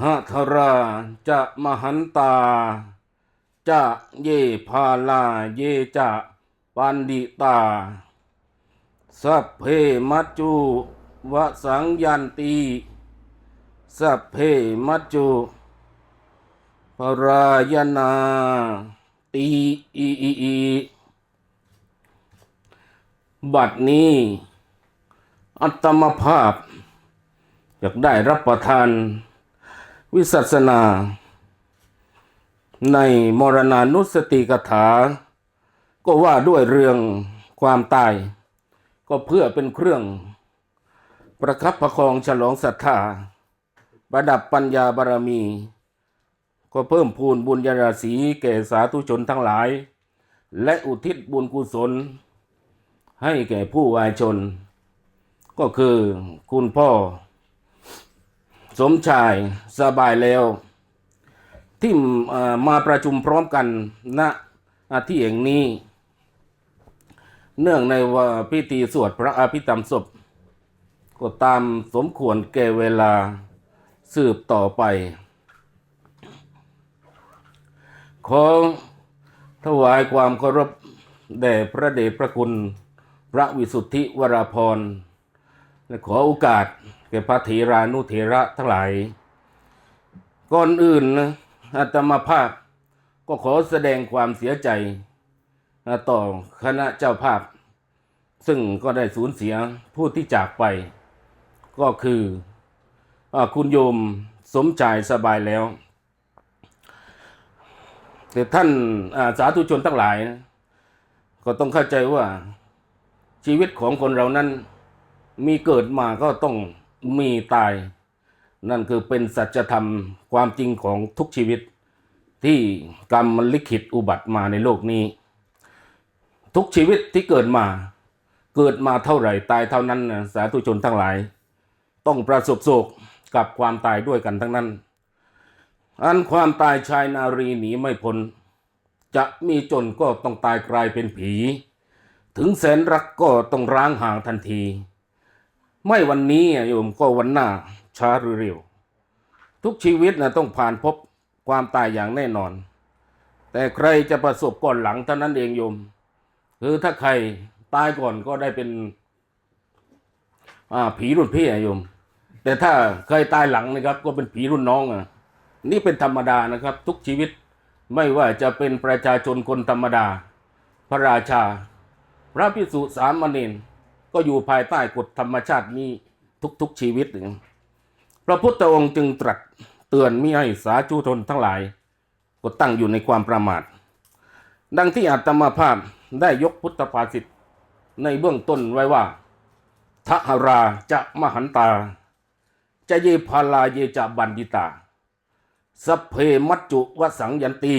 หะทราจะมหันตา จะเยพาลาเยจะปันดิตา สัพเพมัจจุวสังยันตี สัพเพมัจจุปรายนาตีอีอีอีบัดนี้ อัตมภาพ อยากได้รับประทาน วิสัชนา ในมรณานุสติกถา ก็ว่าด้วยเรื่องความตาย ก็เพื่อเป็นเครื่อง ประคับประคองฉลองศรัทธา ประดับปัญญาบารมี ก็เพิ่มพูนบุญญาราศีแก่สาธุชนทั้งหลาย และอุทิศบุญกุศล ให้แก่ผู้วายชน ก็คือคุณพ่อ สมชายสบายแล้ว ที่มาประชุมพร้อมกันณที่แห่งนี้ เนื่องในว่าพิธีสวดพระอภิธรรมศพ ก็ตามสมควรแก่เวลาสืบต่อไป ขอถวายความเคารพแด่พระเดชพระคุณ พระวิสุทธิวราพรและขอโอกาส แก่พระเถรานุเถระทั้งหลาย ก่อนอื่นนะอาตมาภาพก็ขอแสดงความเสียใจ ต่อคณะเจ้าภาพ ซึ่งก็ได้สูญเสียผู้ที่จากไป ก็คืออคุณโยมสมชายสบายแล้วแต่ท่านาสาธุชนทั้งหลาย ก็ต้องเข้าใจว่าชีวิตของคนเรานั้นมีเกิดมาก็ต้อง มีตาย นั่นคือเป็นสัจธรรมความจริงของทุกชีวิต ที่กรรมมันลิขิตอุบัติมาในโลกนี้ ทุกชีวิตที่เกิดมา เกิดมาเท่าไหร่ตายเท่านั้นนะสาธุชนทั้งหลาย ต้องประสบโศกกับความตายด้วยกันทั้งนั้น อันความตายชายนารีหนีไม่พ้นจะมีจนก็ต้องตายกลายเป็นผี ถึงแสนรักก็ต้องร้างห่างทันที ไม่วันนี้อะโยมก็วันหน้าช้าหรือเร็ว ทุกชีวิตนะต้องผ่านพบความตายอย่างแน่นอน แต่ใครจะประสบก่อนหลังเท่านั้นเองโยม คือถ้าใครตายก่อนก็ได้เป็นอ่าผีรุ่นพี่อะโยม แต่ถ้าเคยตายหลังนะครับ ก็เป็นผีรุ่นน้องอะนี่เป็นธรรมดานะครับ ทุกชีวิตไม่ว่าจะเป็นประชาชนคนธรรมดา พระราชา พระพิสุสามเณร ก็อยู่ภายใต้กฎธรรมชาตินี้ทุกๆชีวิตหนึ่งพระพุทธองค์จึงตรัสเตือนมิให้สาธุชนทั้งหลายก็ตั้งอยู่ในความประมาท ดังที่อาตมาภาพได้ยกพุทธภาษิตในเบื้องต้นไว้ว่าทหราจะมหันตา จะเยพาลาเยจะบันดิตาสเพมัจจุวสังยันตี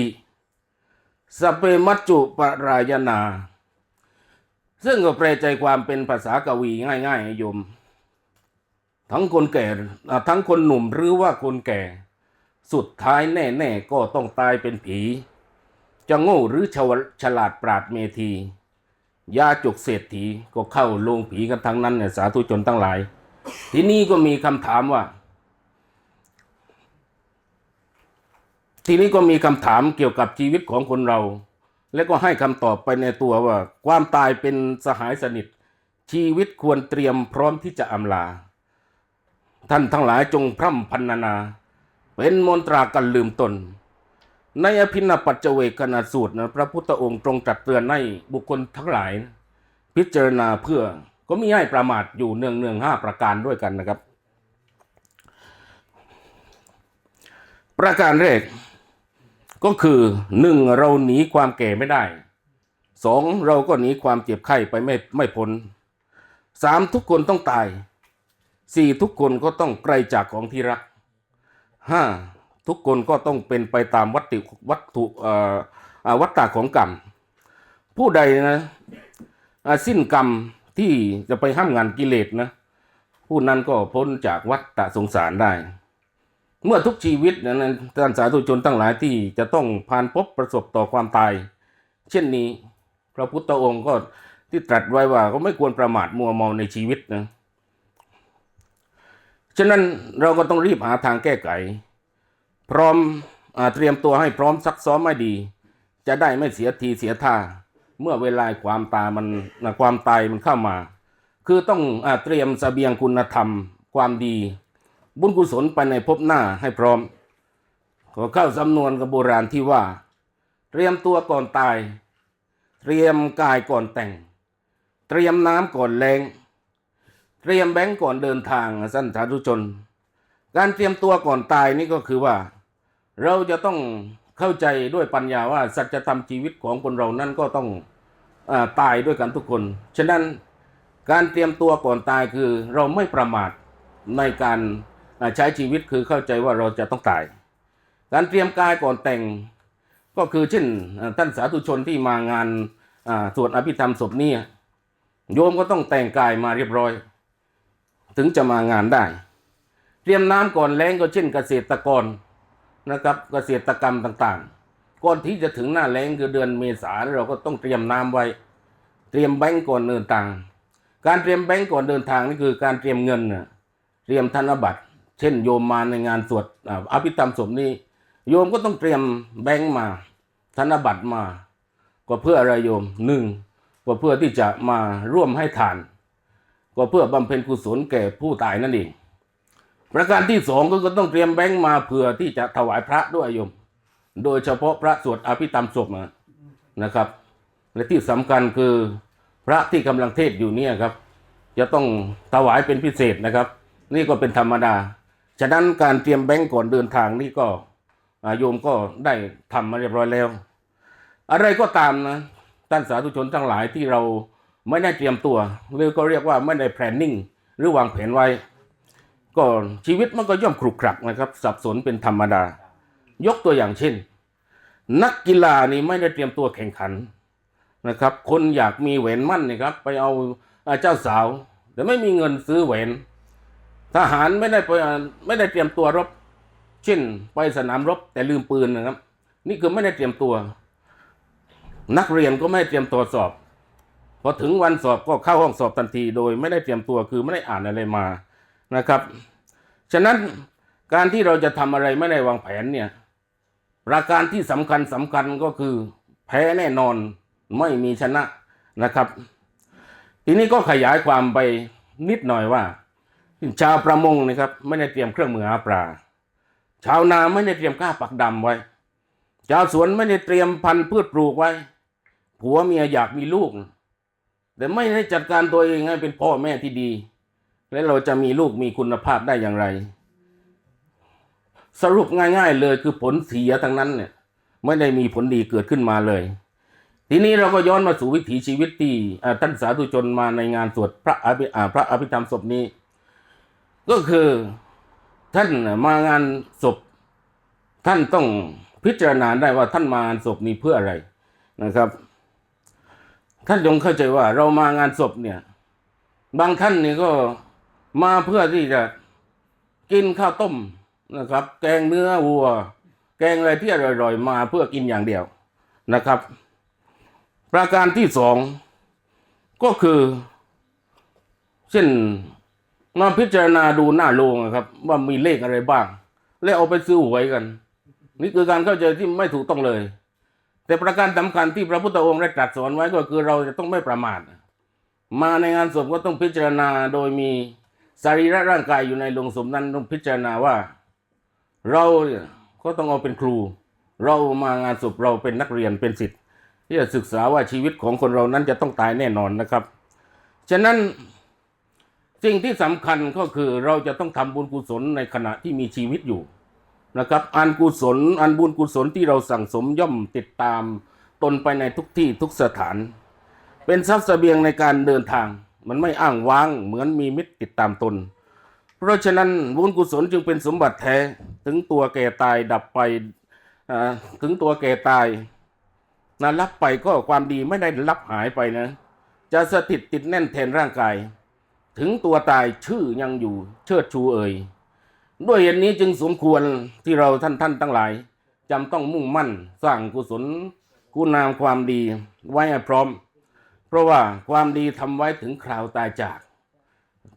สเพมัจจุปรายนา ซึ่งก็แปลใจความเป็นภาษากวีง่ายๆโยม ทั้งคนแก่ทั้งคนหนุ่มหรือว่าคนแก่ สุดท้ายแน่ๆก็ต้องตายเป็นผี จะโง่หรือฉวฉลาดปราดเมธียาจุกเศรษฐีก็เข้าลงผีกันทั้งนั้นเนี่ยสาธุชนทั้งหลาย ทีนี้ก็มีคำถามว่า ทีนี้ก็มีคำถามเกี่ยวกับชีวิตของคนเรา และก็ให้คำตอบไปในตัวว่า ความตายเป็นสหายสนิท ชีวิตควรเตรียมพร้อมที่จะอำลา ท่านทั้งหลายจงพร่ำพรรณนา เป็นมนตรากันลืมตน ในอภินปัจเจเวกนาสูตรนะพระพุทธองค์ตรงตรัสเตือนให้บุคคลทั้งหลาย พิจารณาเพื่อก็มีให้ประมาทอยู่เนืองเนืองๆห้าประการด้วยกันนะครับ ประการแรก ก็คือหนึ่งเราหนีความแก่ไม่ได้สองเราก็หนีความเจ็บไข้ไปไม่ไม่พ้นสามทุกคนต้องตายสี่ทุกคนก็ต้องไกลจากของที่รักห้าทุกคนก็ต้องเป็นไปตามวัตถุวัตถุวัตตะของกรรม ผู้ใดนะสิ้นกรรมที่จะไปห้ามงานกิเลสนะ ผู้นั้นก็พ้นจากวัฏฏะสงสารได้ เมื่อทุกชีวิตนะนั้นท่านสาธุชนทั้งหลายที่จะต้องผ่านพบประสบต่อความตาย เช่นนี้ พระพุทธองค์ก็ที่ตรัสไว้ว่าก็ไม่ควรประมาทมัวเมาในชีวิตนะฉะนั้นเราก็ต้องรีบหาทางแก้ไข พร้อมอเตรียมตัวให้พร้อมซักซ้อมไม่ดี จะได้ไม่เสียทีเสียท่า เมื่อเวลาความตายมันความตายมันเข้ามา คือต้องอเตรียมเสบียงคุณธรรม ความดี บุญกุศลไปในภพหน้าให้พร้อม ขอเข้าสำนวนกับโบราณที่ว่า เตรียมตัวก่อนตาย เตรียมกายก่อนแต่ง เตรียมน้ำก่อนแรงเตรียมแบงก์ก่อนเดินทางสั้นสาธุชน การเตรียมตัวก่อนตายนี่ก็คือว่า เราจะต้องเข้าใจด้วยปัญญาว่าสัจธรรมชีวิตของคนเรานั้นก็ต้องอตายด้วยกันทุกคน ฉะนั้นการเตรียมตัวก่อนตายคือเราไม่ประมาทในการ ใช้ชีวิตคือเข้าใจว่าเราจะต้องตาย การเตรียมกายก่อนแต่งก็คือเช่นท่านสาธุชนที่มางานอ่าสวดอภิธรรมศพนี่โยมก็ต้องแต่งกายมาเรียบร้อย ถึงจะมางานได้ เตรียมน้ำก่อนแล้งก็เช่นเกษตรกรนะครับเกษตรกรรมต่างๆ ก่อนที่จะถึงหน้าแล้งคือเดือนเมษาเราก็ต้องเตรียมน้ำไว้ เตรียมแบงก์ก่อนเดินทาง การเตรียมแบงก์ก่อนเดินทางนี่คือการเตรียมเงินเตรียมธนบัตร เช่น โยมมาในงานสวดอภิธรรมศพนี้ โยมก็ต้องเตรียมแบงก์มา ธนบัตรมา ก็เพื่ออะไรโยมหนึ่งก็เพื่อที่จะมาร่วมให้ทาน ก็เพื่อบำเพ็ญกุศลแก่ผู้ตายนั่นเอง ประการที่สองก็ก็ต้องเตรียมแบงค์มาเผื่อที่จะถวายพระด้วยโยม โดยเฉพาะพระสวดอภิธรรมศพนะครับ และที่สำคัญคือพระที่กำลังเทศอยู่เนี่ยครับ จะต้องถวายเป็นพิเศษนะครับ นี่ก็เป็นธรรมดา ฉะนั้นการเตรียมแบงก์ก่อนเดินทางนี่ก็โยมก็ได้ทำมาเรียบร้อยแล้ว อะไรก็ตามนะท่านสาธุชนทั้งหลายที่เราไม่ได้เตรียมตัว หรือก็เรียกว่าไม่ได้ planning หรือวางแผนไว้ก็ชีวิตมันก็ย่อมขรุขระนะครับ สับสนเป็นธรรมดา ยกตัวอย่างเช่น นักกีฬานี่ไม่ได้เตรียมตัวแข่งขันนะครับ คนอยากมีแหวนมั่นนี่ครับ ไปเอาเจ้าสาว แต่ไม่มีเงินซื้อแหวน ทหารไม่ได้ไปไม่ได้เตรียมตัวรบ เช่น ไปสนามรบแต่ลืมปืนนะครับ นี่คือไม่ได้เตรียมตัว นักเรียนก็ไม่ได้เตรียมตัวสอบ พอถึงวันสอบก็เข้าห้องสอบทันที โดยไม่ได้เตรียมตัวคือไม่ได้อ่านอะไรมานะครับ ฉะนั้นการที่เราจะทำอะไรไม่ได้วางแผนเนี่ยประการที่สำคัญสำคัญก็คือ แพ้แน่นอนไม่มีชนะนะครับ ทีนี้ก็ขยายความไปนิดหน่อยว่า ชาวประมงนะครับไม่ได้เตรียมเครื่องมือหาปลา ชาวนาไม่ได้เตรียมก้าปักดำไว้ ชาวสวนไม่ได้เตรียมพันธุ์พืชปลูกไว้ ผัวเมียอยากมีลูก แต่ไม่ได้จัดการตัวเองให้เป็นพ่อแม่ที่ดี และเราจะมีลูกมีคุณภาพได้อย่างไร สรุปง่ายๆเลยคือผลเสียทั้งนั้นเนี่ยไม่ได้มีผลดีเกิดขึ้นมาเลย ทีนี้เราก็ย้อนมาสู่วิถีชีวิตที่ท่านสาธุชนมาในงานสวดพระอภิพระอภิธรรมศพนี้ ก็คือท่านมางานศพ ท่านต้องพิจารณาได้ว่าท่านมางานศพนี้เพื่ออะไรนะครับ ท่านจงเข้าใจว่าเรามางานศพเนี่ย บางท่านนี่ก็มาเพื่อที่จะกินข้าวต้มนะครับ แกงเนื้อวัว แกงอะไรที่อร่อยๆมาเพื่อกินอย่างเดียวนะครับ ประการที่สองก็คือ เช่น มาพิจารณาดูหน้าโรงอะครับ ว่ามีเลขอะไรบ้าง แล้วเอาไปซื้อหวยกัน นี่คือการเข้าใจที่ไม่ถูกต้องเลย แต่ประการสำคัญที่พระพุทธองค์ได้ตรัสสอนไว้ก็คือเราจะต้องไม่ประมาทมาในงานศพก็ต้องพิจารณาโดยมีสรีระร่างกายอยู่ในโลงศพนั้นต้องพิจารณาว่า เราเนี่ยก็ต้องเอาเป็นครู เรามางานศพเราเป็นนักเรียนเป็นศิษย์ที่จะศึกษาว่าชีวิตของคนเรานั้นจะต้องตายแน่นอนนะครับ ฉะนั้น สิ่งที่สำคัญก็คือเราจะต้องทำบุญกุศลในขณะที่มีชีวิตอยู่นะครับ อันกุศลอันบุญกุศลที่เราสั่งสมย่อมติดตามตนไปในทุกที่ทุกสถาน เป็นทรัพย์เสบียงในการเดินทาง มันไม่อ้างว้างเหมือนมีมิตรติดตามตน เพราะฉะนั้นบุญกุศลจึงเป็นสมบัติแท้ถึงตัวแก่ตายดับไปถึงตัวแก่ตายนะรับไปก็ความดีไม่ได้รับหายไปนะ จะสถิตติดแน่นแทนร่างกาย ถึงตัวตายชื่อยังอยู่เชิดชูเอ่ยด้วยเหตุนี้จึงสมควรที่เราท่านท่านทั้งหลายจำต้องมุ่งมั่นสร้างกุศลคุณามความดีไว้พร้อม เพราะว่าความดีทำไว้ถึงคราวตายจาก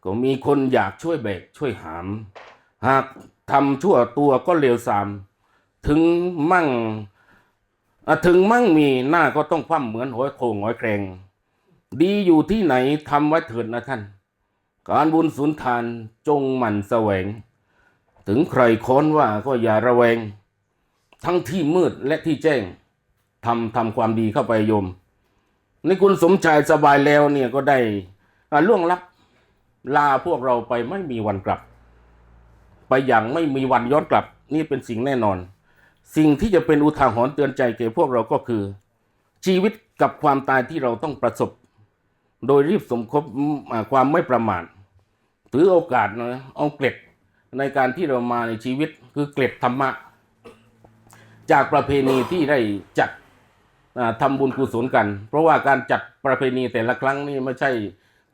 ก็มีคนอยากช่วยแบกช่วยหาม หากทำชั่วตัวก็เลวทราม ถึงมั่งถึงมั่งมีหน้าก็ต้องคว่ำเหมือนหอยโขงหอยแครง ดีอยู่ที่ไหนทำไว้เถิดนะท่าน การบุญสุนทานจงหมั่นแสวง ถึงใครค้นว่าก็อย่าระแวง ทั้งที่มืดและที่แจ้งทำทำความดีเข้าไปโยม ในคุณสมชายสบายแล้วเนี่ยก็ได้ล่วงลับลาพวกเราไปไม่มีวันกลับ ไปอย่างไม่มีวันย้อนกลับ นี่เป็นสิ่งแน่นอน สิ่งที่จะเป็นอุทาหรณ์เตือนใจแก่พวกเราก็คือ ชีวิตกับความตายที่เราต้องประสบ โดยรีบสมคบความไม่ประมาท ถือโอกาสนะเอาเกล็ดในการที่เรามาในชีวิตคือเกล็ดธรรมะ จากประเพณีที่ได้จัดอ่าทำบุญกุศลกัน เพราะว่าการจัดประเพณีแต่ละครั้งนี่ไม่ใช่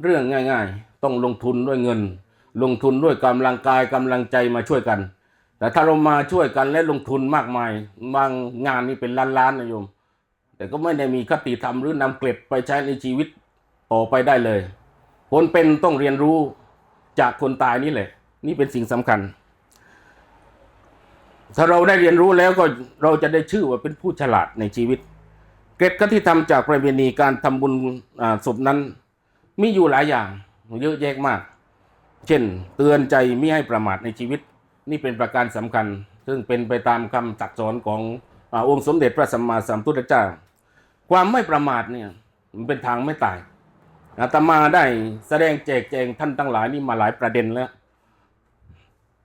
เรื่องง่าย ๆ ต้องลงทุนด้วยเงิน ลงทุนด้วยกำลังกายกำลังใจมาช่วยกัน แต่ถ้าเรามาช่วยกันและลงทุนมากมายบางงานนี่เป็นล้านๆนะโยม แต่ก็ไม่ได้มีคติธรรมหรือนำเกล็ดไปใช้ในชีวิตต่อไปได้เลย คนเป็นต้องเรียนรู้ จากคนตายนี่แหละ นี่เป็นสิ่งสำคัญ ถ้าเราได้เรียนรู้แล้วก็เราจะได้ชื่อว่าเป็นผู้ฉลาดในชีวิต เกร็ดที่ทำจากประเพณีการทำบุญศพนั้นมีอยู่หลายอย่าง เยอะแยะมาก เช่น เตือนใจไม่ให้ประมาทในชีวิต นี่เป็นประการสำคัญ ซึ่งเป็นไปตามคำตักสอนขององค์สมเด็จพระสัมมาสัมพุทธเจ้า ความไม่ประมาทเนี่ยมันเป็นทางไม่ตาย อาตมาได้แสดงแจกแจงท่านทั้งหลายนี่มาหลายประเด็นแล้ว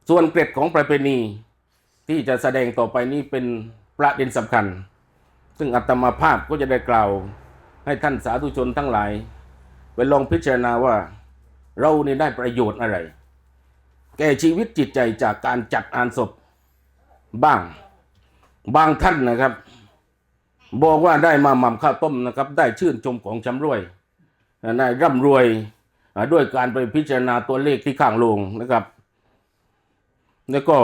ส่วนเกร็ดของประเพณีที่จะแสดงต่อไปนี้เป็นประเด็นสำคัญ ซึ่งอาตมาภาพก็จะได้กล่าวให้ท่านสาธุชนทั้งหลาย ไปลองพิจารณาว่าเรานี่ได้ประโยชน์อะไร แก่ชีวิตจิตใจจากการจัดงานศพบ้าง บางท่านนะครับ บอกว่าได้มาหม่ำข้าวต้มนะครับ ได้ชื่นชมของชำรวย ได้ร่ำรวยด้วยการไปพิจารณาตัวเลขที่ข้างลงนะครับ แล้วก็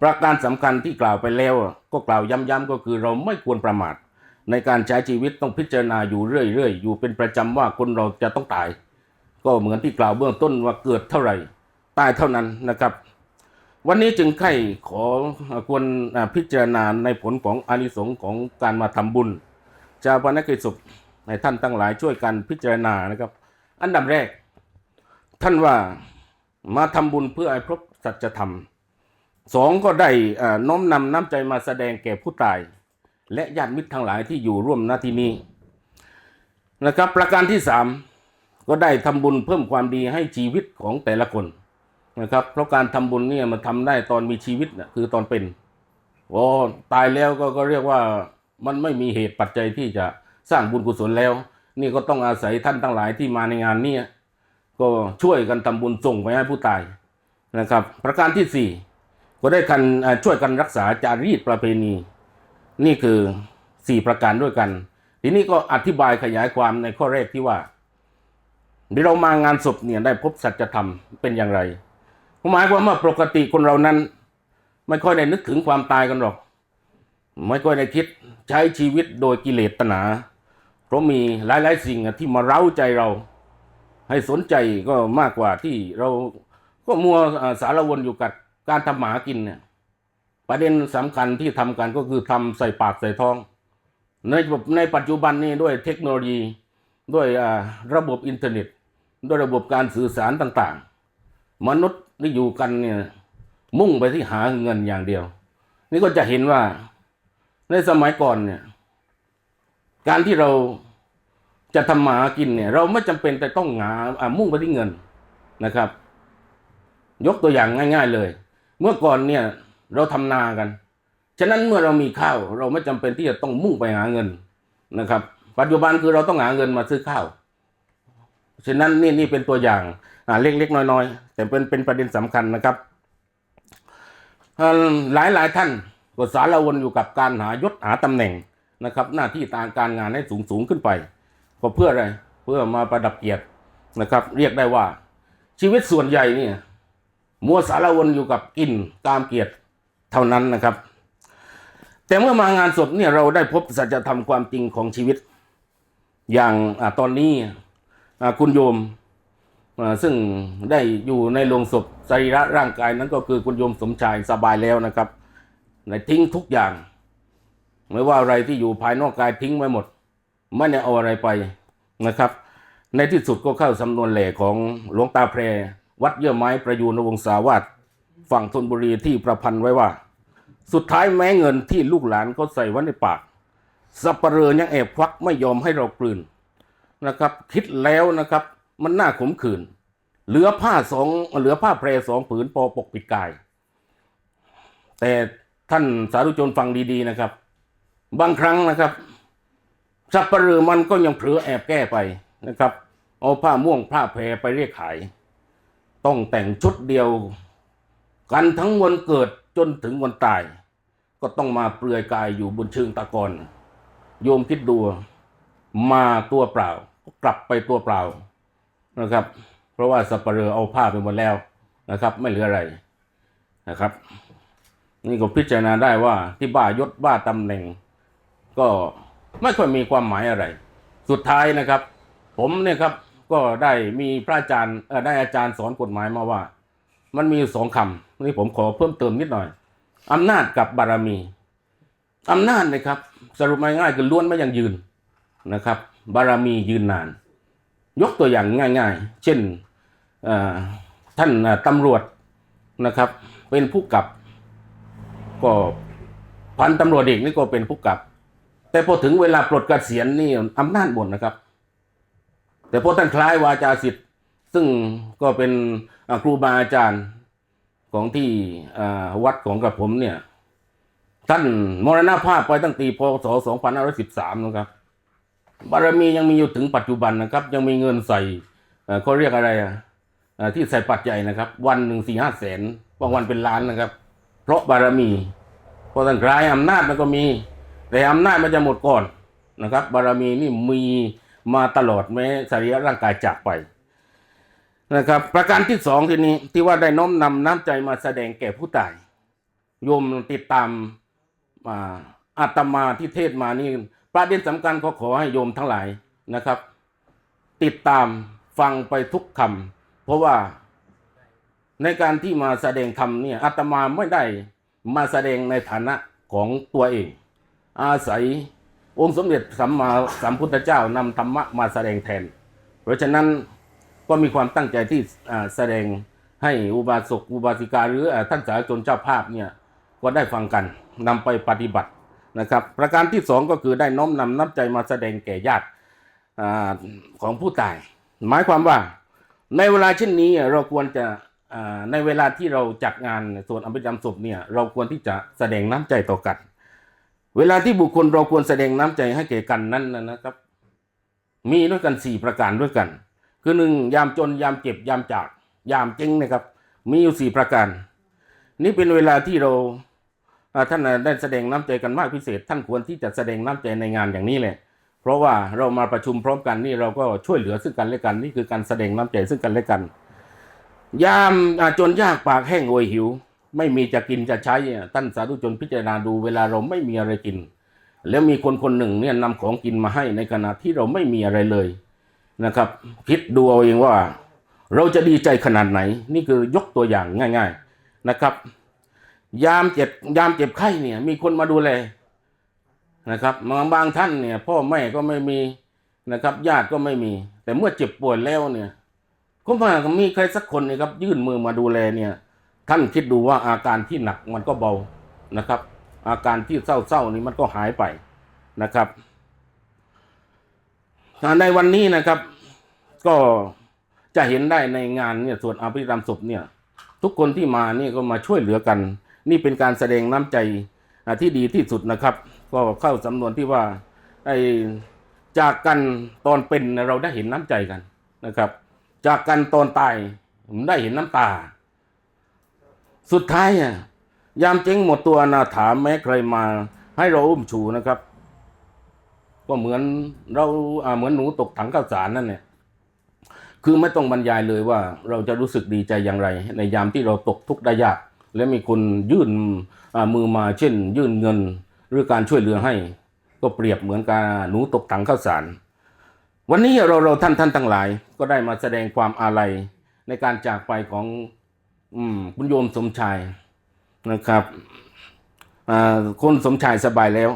ประการสำคัญที่กล่าวไปแล้ว ก็กล่าวย้ำๆก็คือเราไม่ควรประมาท ในการใช้ชีวิตต้องพิจารณาอยู่เรื่อยๆ อยู่เป็นประจำว่าคนเราจะต้องตาย ก็เหมือนที่กล่าวเบื้องต้นว่าเกิดเท่าไหร่ตายเท่านั้นนะครับ วันนี้จึงใครขอควรพิจารณาในผลของอานิสงส์ของการมาทำบุญชาวพนักกิจศพ ให้ท่านทั้งหลายช่วยกันพิจารณานะครับ อันดับแรก ท่านว่ามาทำบุญเพื่อให้พบสัจธรรมสองก็ได้น้อมนำน้ำใจมาแสดงแก่ผู้ตาย และญาติมิตรทั้งหลายที่อยู่ร่วมนาทีนี้นะครับ ประการที่สามก็ได้ทำบุญเพิ่มความดีให้ชีวิตของแต่ละคนนะครับ เพราะการทำบุญเนี่ยมันทำได้ตอนมีชีวิตนะคือตอนเป็นโอ้ตายแล้วก็ก็เรียกว่ามันไม่มีเหตุปัจจัยที่จะ สร้างบุญกุศลแล้ว นี่ก็ต้องอาศัยท่านทั้งหลายที่มาในงานนี้ก็ช่วยกันทำบุญส่งไปให้ผู้ตายนะครับ ประการที่สี่ก็ได้กันช่วยกันรักษาจารีตประเพณี นี่คือสี่ประการด้วยกัน ทีนี้ก็อธิบายขยายความในข้อแรกที่ว่าที่เรามางานศพเนี่ยได้พบสัจธรรมเป็นอย่างไรหมายความว่าปกติคนเรานั้น ไม่ค่อยได้นึกถึงความตายกันหรอก ไม่ค่อยได้คิดใช้ชีวิตโดยกิเลสตนา ราะมีหลายๆสิ่งที่มาเร้าใจเรา ให้สนใจก็มากกว่าที่เราก็มัวสารวนอยู่กับการทำหมากินเนี่ยประเด็นสำคัญที่ทำกันก็คือทำใส่ปากใส่ท้อง ในในปัจจุบันนี้ด้วยเทคโนโลยีด้วยระบบอินเทอร์เน็ต ด้วยระบบการสื่อสารต่างๆ มนุษย์ที่อยู่กันเนี่ยมุ่งไปที่หาเงินอย่างเดียว นี่ก็จะเห็นว่าในสมัยก่อนเนี่ยการที่เรา จะทำมาหากินเนี่ย เราไม่จำเป็นแต่ต้องหามุ่งไปที่เงินนะครับ ยกตัวอย่างง่าย ๆเลย เมื่อก่อนเนี่ยเราทำนากัน ฉะนั้นเมื่อเรามีข้าว เราไม่จำเป็นที่จะต้องมุ่งไปหาเงินนะครับ ปัจจุบันคือเราต้องหาเงินมาซื้อข้าว ฉะนั้นนี่นี่เป็นตัวอย่างเล็กๆน้อยๆ แต่เป็นเป็นประเด็นสำคัญนะครับหลายหลายๆท่านก็สารวนอยู่กับการหายศหาตำแหน่งนะครับ หน้าที่ตางการงานให้สูงสูงๆขึ้นไป ก็เพื่ออะไร เพื่อมาประดับเกียรตินะครับ เรียกได้ว่า ชีวิตส่วนใหญ่เนี่ย มัวสารวนอยู่กับกินตามเกียรติเท่านั้นนะครับ แต่เมื่อมางานศพเนี่ยเราได้พบสัจธรรมความจริงของชีวิต อย่างอตอนนี้คุณโยมซึ่งได้อยู่ในโรงศพสรีระร่างกายนั้นก็คือคุณโยมสมชายสบายแล้วนะครับในทิ้งทุกอย่าง ไม่ว่าอะไรที่อยู่ภายนอกกายทิ้งไว้หมด ไม่ได้เอาอะไรไปนะครับ ในที่สุดก็เข้าสำนวนแหล่ของหลวงตาแพร วัดเยื่อไม้ประยูนวงศาวาสฝั่งธนบุรีที่ประพันธ์ไว้ว่า สุดท้ายแม้เงินที่ลูกหลานเขาใส่ไว้ในปากสับปะเรอยังแอบควักไม่ยอมให้เรากลืนนะครับ คิดแล้วนะครับ มันน่าขมขื่นเหลือผ้าสองเหลือผ้าแพรสองผืนพอปกปิดกาย แต่ท่านสาธุชนฟังดีๆนะครับ บางครั้งนะครับ สับปะเรอมันก็ยังเผลอแอบแก้ไปนะครับ เอาผ้าม่วงผ้าแพรไปเรียกขาย ต้องแต่งชุดเดียว กันทั้งวันเกิดจนถึงวันตาย ก็ต้องมาเปลือยกายอยู่บนเชิงตะกอนโยมคิดดูมาตัวเปล่าก็กลับไปตัวเปล่านะครับ เพราะว่าสับปะเรอเอาผ้าไปหมดแล้วนะครับ ไม่เหลืออะไรนะครับ นี่ก็พิจารณาได้ว่าที่บ้ายศบ้าตำแหน่งก็ ไม่ค่อยมีความหมายอะไร สุดท้ายนะครับ ผมเนี่ยครับก็ได้มีพระอาจารย์ได้อาจารย์สอนกฎหมายมาว่า มันมีสองคำนี่ผมขอเพิ่มเติมนิดหน่อยอำนาจกับบารมีอำนาจนะครับ สรุปง่ายๆคือล้วนไม่ยังยืนนะครับ บารมียืนนาน ยกตัวอย่างง่าย ๆ เช่นท่านตำรวจนะครับ เป็นผู้กับ ก็พันตำรวจเอกนี่ก็เป็นผู้กับ แต่พอถึงเวลาปลดกเกษียณนี่อำนาจหมดนะครับ แต่พอท่านคล้ายวาจาสิทธิ์ ซึ่งก็เป็นครูบาอาจารย์ของที่วัดของกระผมเนี่ย ท่านมรณภาพไปตั้งปีพศ2513นะครับ บารมียังมีอยู่ถึงปัจจุบันนะครับ ยังมีเงินใส่เขาเรียกอะไรอะที่ใส่ปัจจัยนะครับ วันหนึ่งสี่ห้าแสนบางวันเป็นล้านนะครับ เพราะบารมีพอท่านคลายอำนาจมันก็มี แต่อำนาจมันจะหมดก่อนนะครับ บารมีนี่มีมาตลอดแม้สรีระร่างกายจากไปนะครับ ประการที่สองทีนี้ที่ว่าได้น้อมนำน้ำใจมาแสดงแก่ผู้ตายโยมติดตามอาอาตมาที่เทศมานี่ประเด็นสำคัญก็ขอให้โยมทั้งหลายนะครับ ติดตามฟังไปทุกคำเพราะว่าในการที่มาแสดงธรรมเนี่ยอาตมาไม่ได้มาแสดงในฐานะของตัวเอง อาศัยองค์สมเด็จสัมมาสัมพุทธเจ้านำธรรมะมาแสดงแทน เพราะฉะนั้นก็มีความตั้งใจที่แสดงให้อุบาสกอุบาสิกาหรือท่านสาธุชนเจ้าภาพเนี่ยก็ได้ฟังกันนำไปปฏิบัตินะครับ ประการที่สองก็คือได้น้อมนำน้ำใจมาแสดงแก่ญาติของผู้ตาย หมายความว่าในเวลาเช่นนี้เราควรจะในเวลาที่เราจัดงานส่วนอภิธรรมศพเนี่ยเราควรที่จะแสดงน้ำใจต่อกัน เวลาที่บุคคลเราควรแสดงน้ำใจให้แก่กันนั้นนะครับ มีด้วยกันสี่ประการด้วยกัน คือหนึ่งยามจนยามเจ็บยามจาก ยามเจ๊งนะครับ มีอยู่สี่ประการ นี่เป็นเวลาที่เราท่านได้แสดงน้ำใจกันมากพิเศษ ท่านควรที่จะแสดงน้ำใจในงานอย่างนี้แหละเพราะว่าเรามาประชุมพร้อมกันนี่เราก็ช่วยเหลือซึ่งกันและกันนี่คือการแสดงน้ำใจซึ่งกันและกัน ยามจนยากปากแห้งโอยหิว ไม่มีจะกินจะใช้ท่านสาธุชนพิจารณาดูเวลาเราไม่มีอะไรกิน แล้วมีคนคนหนึ่งเนี่ยนำของกินมาให้ในขณะที่เราไม่มีอะไรเลยนะครับ คิดดูเอาเองว่า เราจะดีใจขนาดไหน นี่คือยกตัวอย่างง่าย ๆนะครับ ยามเจ็บยามเจ็บไข้เนี่ย มีคนมาดูแลนะครับบางบางท่านเนี่ย พ่อแม่ก็ไม่มีนะครับญาติก็ไม่มี แต่เมื่อเจ็บป่วยแล้วเนี่ยก็มามีใครสักคนนะครับยื่นมือมาดูแลเนี่ย ท่านคิดดูว่าอาการที่หนักมันก็เบานะครับ อาการที่เศร้าๆนี่มันก็หายไปนะครับในวันนี้นะครับ ก็จะเห็นได้ในงานเนี่ยส่วนอภิธรรมศพเนี่ย ทุกคนที่มานี่ก็มาช่วยเหลือกัน นี่เป็นการแสดงน้ำใจที่ดีที่สุดนะครับ ก็เข้าสำนวนที่ว่าไอ้จากกันตอนเป็นเราได้เห็นน้ำใจกันนะครับ จากกันตอนตายผมได้เห็นน้ำตา สุดท้ายอะยามเจ๊งหมดตัวนาถามแม้ใครมา ให้เราอุ้มชูนะครับ ก็เหมือนเราอ่าเหมือนหนูตกถังข้าวสารนั่นเนี่ยคือไม่ต้องบรรยายเลยว่าเราจะรู้สึกดีใจอย่างไร ในยามที่เราตกทุกข์ได้ยาก และมีคนยื่นอ่ามือมาเช่น ยื่นเงินหรือการช่วยเหลือให้ ก็เปรียบเหมือนการหนูตกถังข้าวสารวันนี้เราเราท่านท่านทั้งหลาย ก็ได้มาแสดงความอาลัยในการจากไปของ อืมคุณโยมสมชายนะครับอ่าคนสมชายสบายแล้ว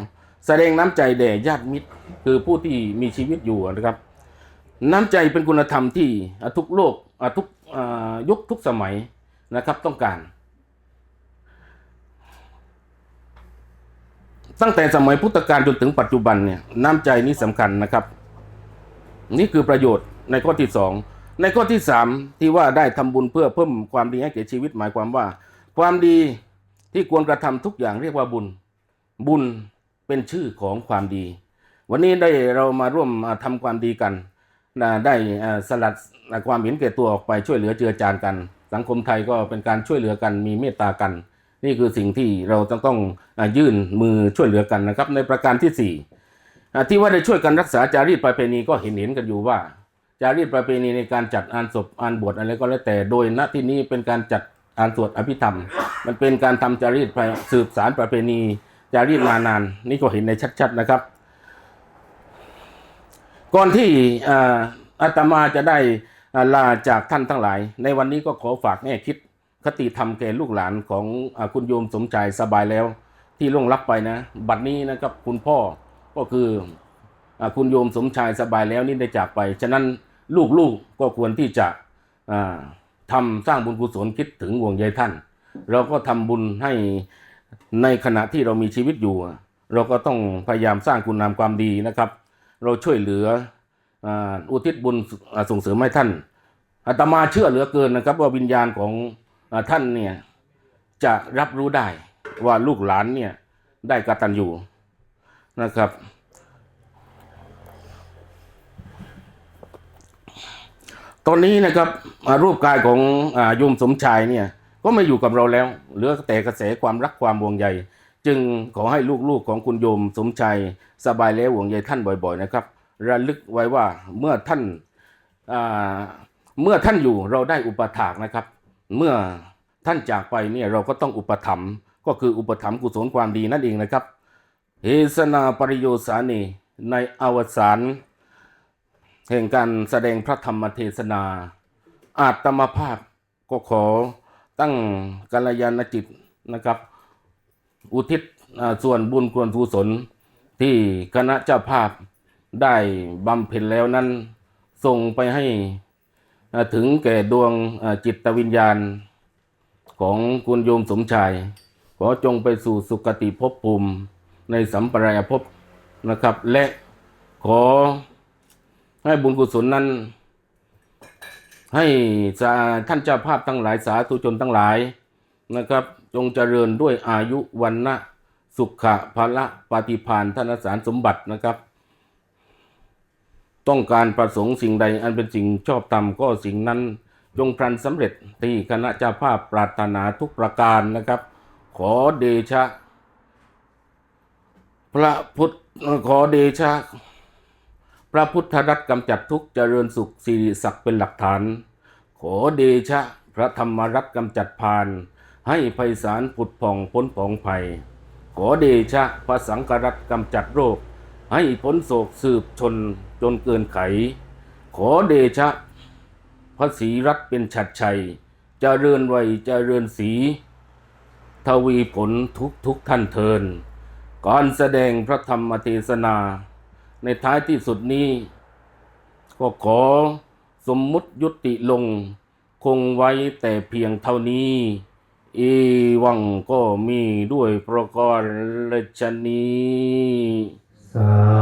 แสดงน้ำใจแด่ญาติมิตร คือผู้ที่มีชีวิตอยู่นะครับ น้ำใจเป็นคุณธรรมที่ทุกโลกทุกยุคทุกสมัยนะครับต้องการ ตั้งแต่สมัยพุทธกาลจนถึงปัจจุบันเนี่ยน้ำใจนี้สำคัญนะครับ นี่คือประโยชน์ในข้อที่สอง ในข้อที่สามที่ว่าได้ทำบุญเพื่อเพิ่มความดีให้แก่ชีวิตหมายความว่า ความดีที่ควรกระทำทุกอย่างเรียกว่าบุญ บุญเป็นชื่อของความดี วันนี้ได้เรามาร่วมอ่าทำความดีกันได้สลัดความเห็นแก่ตัวออกไปช่วยเหลือเจือจานกัน สังคมไทยก็เป็นการช่วยเหลือกันมีเมตตากัน นี่คือสิ่งที่เราต้องต้องยื่นมือช่วยเหลือกันนะครับ ในประการที่สี่ที่ว่าได้ช่วยกันรักษาจารีตประเพณีก็เห็นเห็นกันอยู่ว่า จารีตประเพณีในการจัดอ่านศพอ่านบวชอะไรก็แล้วแต่โดยณที่นี้เป็นการจัดอ่านสวดอภิธรรม มันเป็นการทำจารีตสืบสารประเพณี จารีตมานาน นี่ก็เห็นในชัด ๆนะครับ ก่อนที่อาตมาจะได้ลาจากท่านทั้งหลาย ในวันนี้ก็ขอฝากแง่คิดคติธรรมแก่ลูกหลานของอคุณโยมสมชายสบายแล้ว ที่ล่วงลับไปนะ บัดนี้นะครับคุณพ่อก็คืออคุณโยมสมชายสบายแล้วนี่ได้จากไป ฉะนั้น ลูกๆก็ควรที่จะอ่าทำสร้างบุญกุศลคิดถึงห่วงใยท่าน เราก็ทำบุญให้ในขณะที่เรามีชีวิตอยู่ เราก็ต้องพยายามสร้างคุณงามความดีนะครับ เราช่วยเหลืออุทิศบุญส่งเสริมให้ท่านอาตมาเชื่อเหลือเกินนะครับ ว่าวิญญาณของท่านเนี่ยจะรับรู้ได้ว่าลูกหลานเนี่ยได้กตัญญูนะครับ ตอนนี้นะครับรูปกายของอ่าโยมสมชายเนี่ยก็ไม่อยู่กับเราแล้ว เหลือแต่กระแสความรักความห่วงใยจึงขอให้ลูกๆของคุณโยมสมชายสบายแล้วห่วงใยท่านบ่อยๆนะครับ ระลึกไว้ว่าเมื่อท่านเมื่อท่านอยู่เราได้อุปถากนะครับ เมื่อท่านจากไปเนี่ยเราก็ต้องอุปถัมภ์ก็คืออุปถัมภ์กุศลความดีนั่นเองนะครับเฮสนาปริโยสานีในอวสาน แห่งการแสดงพระธรรมเทศนา อาตมาภาพก็ขอตั้งกัลยาณจิตนะครับ อุทิศส่วนบุญควรกุศลที่คณะเจ้าภาพได้บำเพ็ญแล้วนั้น ส่งไปให้ถึงแก่ดวงจิตวิญญาณ ของคุณโยมสมชาย ขอจงไปสู่สุคติภพภูมิในสัมปรายภพนะครับ และขอ ให้บุญกุศลนั้น ให้ท่านเจ้าภาพทั้งหลายสาธุชนทั้งหลายนะครับ จงเจริญด้วยอายุวันนะสุขะภละปฏิพานธนสารสมบัตินะครับ ต้องการประสงค์สิ่งใดอันเป็นสิ่งชอบธรรมก็สิ่งนั้นจงพลันสำเร็จที่คณะเจ้าภาพปรารถนาทุกประการนะครับ ขอเดชะ พระพุทธขอเดชะ พระพุทธรัตน์กำจัดทุกเจริญสุขสิริศักดิ์เป็นหลักฐาน ขอเดชะ พระธรรมรัตน์กำจัดพาน ให้ไพศาลผุดผ่องพ้นผ่องภัย ขอเดชะ พระสังฆรัตน์กำจัดโรค ให้พ้นโศกสืบชนจนเกินไข ขอเดชะ พระศรีรัตน์เป็นฉัดชัยจเจริญวัยเจริญสีทวีผลทุกทุกท่านเทินการแสดงพระธรรมเทศนา ในท้ายที่สุดนี้ ก็ขอสมมุติยุติลง คงไว้แต่เพียงเท่านี้อีวังก็มีด้วยประการฉนี้สา